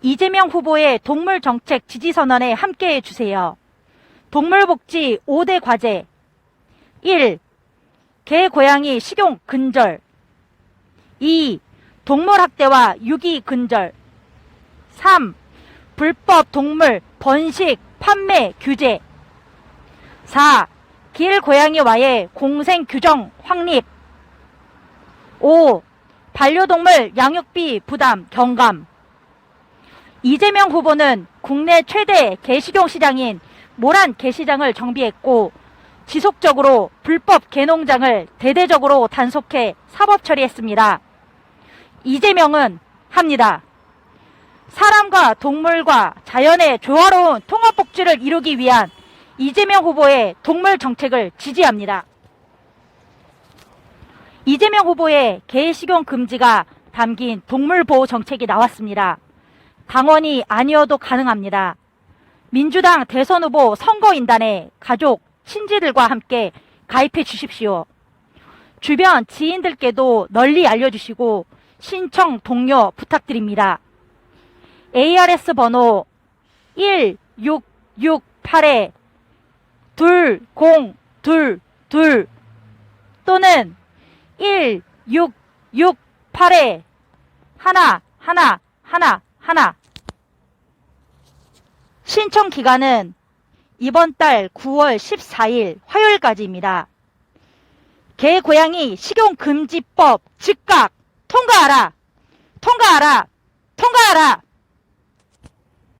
이재명 후보의 동물 정책 지지 선언에 함께해 주세요. 동물복지 5대 과제 1. 개, 고양이 식용 근절 2. 동물학대와 유기 근절 3. 불법 동물 번식 판매 규제 4. 길 고양이와의 공생 규정 확립 5. 반려동물 양육비 부담 경감 이재명 후보는 국내 최대 개식용 시장인 모란 개시장을 정비했고 지속적으로 불법 개농장을 대대적으로 단속해 사법 처리했습니다. 이재명은 합니다. 사람과 동물과 자연의 조화로운 통합 복지를 이루기 위한 이재명 후보의 동물 정책을 지지합니다. 이재명 후보의 개식용 금지가 담긴 동물 보호 정책이 나왔습니다. 당원이 아니어도 가능합니다. 민주당 대선 후보 선거인단에 가족, 친지들과 함께 가입해 주십시오. 주변 지인들께도 널리 알려주시고 신청 동료 부탁드립니다. ARS 번호 1668에 2022 또는 1668에 하나 하나 하나 하나 신청 기간은 이번 달 9월 14일 화요일까지입니다. 개 고양이 식용 금지법 즉각 통과하라. 통과하라. 통과하라.